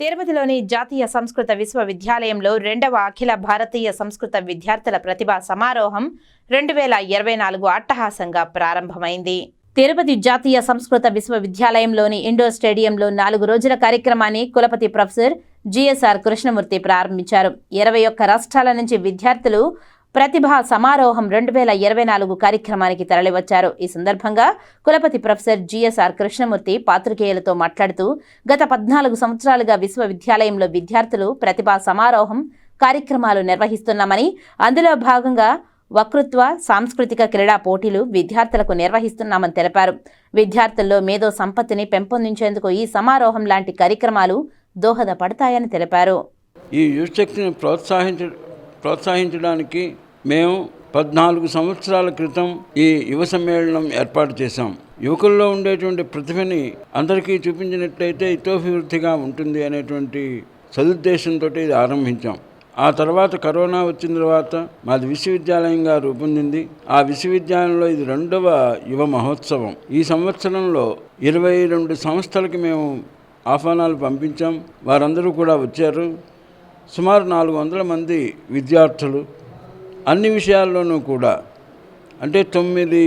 తిరుపతిలోని జాతీయ సంస్కృత విశ్వవిద్యాలయంలో రెండవ అఖిల భారతీయ సంస్కృత విద్యార్థుల ప్రతిభా సమారోహం రెండు వేల ఇరవై నాలుగు అట్టహాసంగా ప్రారంభమైంది. తిరుపతి జాతీయ సంస్కృత విశ్వవిద్యాలయంలోని ఇండోర్ స్టేడియంలో నాలుగు రోజుల కార్యక్రమాన్ని కులపతి ప్రొఫెసర్ జిఎస్ఆర్ కృష్ణమూర్తి ప్రారంభించారు. ఇరవై ఒక్క రాష్ట్రాల నుంచి విద్యార్థులు ప్రతిభా సమారోహం రెండు వేల ఇరవై నాలుగు కార్యక్రమానికి తరలివచ్చారు. ఈ సందర్భంగా కులపతి ప్రొఫెసర్ జిఎస్ఆర్ కృష్ణమూర్తి పాత్రికేయులతో మాట్లాడుతూ గత పద్నాలుగు సంవత్సరాలుగా విశ్వవిద్యాలయంలో విద్యార్థులు ప్రతిభా సమారోహం కార్యక్రమాలు నిర్వహిస్తున్నామని అందులో భాగంగా వక్తృత్వ సాంస్కృతిక క్రీడా పోటీలు విద్యార్థులకు నిర్వహిస్తున్నామని తెలిపారు. విద్యార్థుల్లో మేధో సంపత్తిని పెంపొందించేందుకు ఈ సమారోహం లాంటి కార్యక్రమాలు దోహదపడతాయని తెలిపారు. ఈ యువశక్తిని ప్రోత్సహించ ప్రోత్సహించడానికి మేము పద్నాలుగు సంవత్సరాల క్రితం ఈ యువ సమ్మేళనం ఏర్పాటు చేశాం. యువకుల్లో ఉండేటువంటి ప్రతిభని అందరికీ చూపించినట్లయితే ఇతోభివృద్ధిగా ఉంటుంది అనేటువంటి సదుద్దేశంతో ఇది ఆరంభించాం. ఆ తర్వాత కరోనా వచ్చిన తర్వాత మాది విశ్వవిద్యాలయంగా రూపొందింది. ఆ విశ్వవిద్యాలయంలో ఇది రెండవ యువ మహోత్సవం. ఈ సంవత్సరంలో ఇరవై రెండు సంస్థలకి మేము ఆహ్వానాలు పంపించాం. వారందరూ కూడా వచ్చారు. సుమారు నాలుగు వందల మంది విద్యార్థులు అన్ని విషయాల్లోనూ కూడా అంటే తొమ్మిది